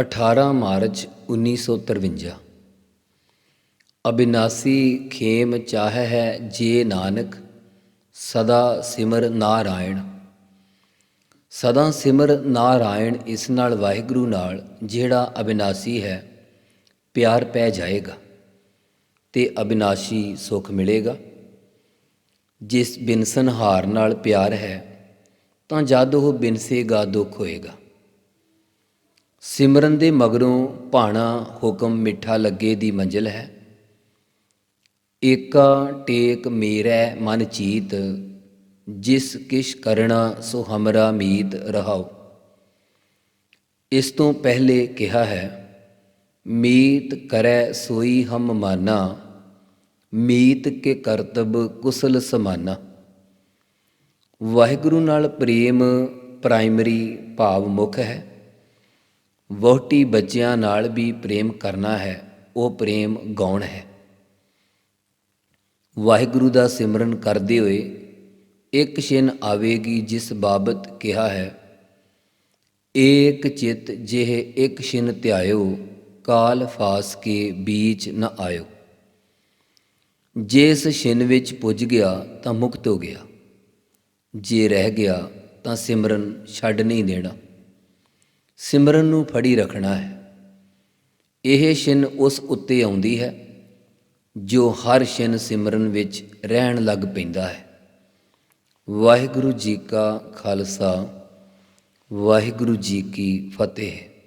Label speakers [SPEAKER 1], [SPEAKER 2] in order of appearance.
[SPEAKER 1] 18 March 1953 ਅਬਿਨਾਸੀ ਖੇਮ ਚਾਹ ਹੈ ਜੇ ਨਾਨਕ, ਸਦਾ ਸਿਮਰ ਨਾਰਾਇਣ। ਸਦਾ ਸਿਮਰ ਨਾਰਾਇਣ ਇਸ ਨਾਲ ਵਾਹਿਗੁਰੂ ਨਾਲ, ਜਿਹੜਾ ਅਬਿਨਾਸੀ ਹੈ, ਪਿਆਰ ਪੈ ਜਾਏਗਾ ਤੇ ਅਬਿਨਾਸ਼ੀ ਸੁਖ ਮਿਲੇਗਾ। ਜਿਸ ਬਿਨਸਨਹਾਰ ਨਾਲ ਪਿਆਰ ਹੈ, ਤਾਂ ਜਦ ਉਹ ਬਿਨਸੇਗਾ ਦੁੱਖ ਹੋਏਗਾ। ਸਿਮਰਨ ਦੇ ਮਗਰੋਂ ਭਾਣਾ ਹੁਕਮ ਮਿੱਠਾ ਲੱਗੇ ਦੀ ਮੰਜ਼ਿਲ ਹੈ। ਏਕਾ ਟੇਕ ਮੇਰੈ ਮਨ ਚੀਤ, ਜਿਸ ਕਿਛ ਕਰਣਾ ਸੋ ਹਮਰਾ ਮੀਤ ਰਹਾਓ ਇਸ ਤੋਂ ਪਹਿਲੇ ਕਿਹਾ ਹੈ, ਮੀਤ ਕਰੈ ਸੋਈ ਹਮ ਮਾਨਾ, ਮੀਤ ਕੇ ਕਰਤਬ ਕੁਸਲ ਸਮਾਨਾ। ਵਾਹਿਗੁਰੂ ਨਾਲ ਪ੍ਰੇਮ ਪ੍ਰਾਇਮਰੀ ਭਾਵ ਮੁੱਖ ਹੈ। ਵਹੁਟੀ ਬੱਚਿਆਂ ਨਾਲ ਵੀ ਪ੍ਰੇਮ ਕਰਨਾ ਹੈ, ਉਹ ਪ੍ਰੇਮ ਗਾਉਣ ਹੈ। ਵਾਹਿਗੁਰੂ ਦਾ ਸਿਮਰਨ ਕਰਦੇ ਹੋਏ ਇੱਕ ਛਿਨ ਆਵੇਗੀ ਜਿਸ ਬਾਬਤ ਕਿਹਾ ਹੈ, ਏਕ ਚਿਤ ਜਿਹ ਇੱਕ ਛਿਨ ਧਿਆਇਓ, ਕਾਲ ਫਾਸ ਕੇ ਬੀਚ ਨ ਆਇਓ। ਜੇ ਇਸ ਛਿਨ ਵਿੱਚ ਪੁੱਜ ਗਿਆ ਤਾਂ ਮੁਕਤ ਹੋ ਗਿਆ, ਜੇ ਰਹਿ ਗਿਆ ਤਾਂ ਸਿਮਰਨ ਛੱਡ ਨਹੀਂ ਦੇਣਾ। ਸਿਮਰਨ ਨੂੰ ਫੜੀ ਰੱਖਣਾ ਹੈ। ਇਹ ਛਿਨ ਉਸ ਉੱਤੇ ਆਉਂਦੀ ਹੈ, ਜੋ ਹਰ ਛਿਨ ਸਿਮਰਨ ਵਿੱਚ ਰਹਿਣ ਲੱਗ ਪੈਂਦਾ ਹੈ। ਵਾਹਿਗੁਰੂ ਜੀ ਕਾ ਖਾਲਸਾ, ਵਾਹਿਗੁਰੂ ਜੀ ਕੀ ਫਤਿਹ।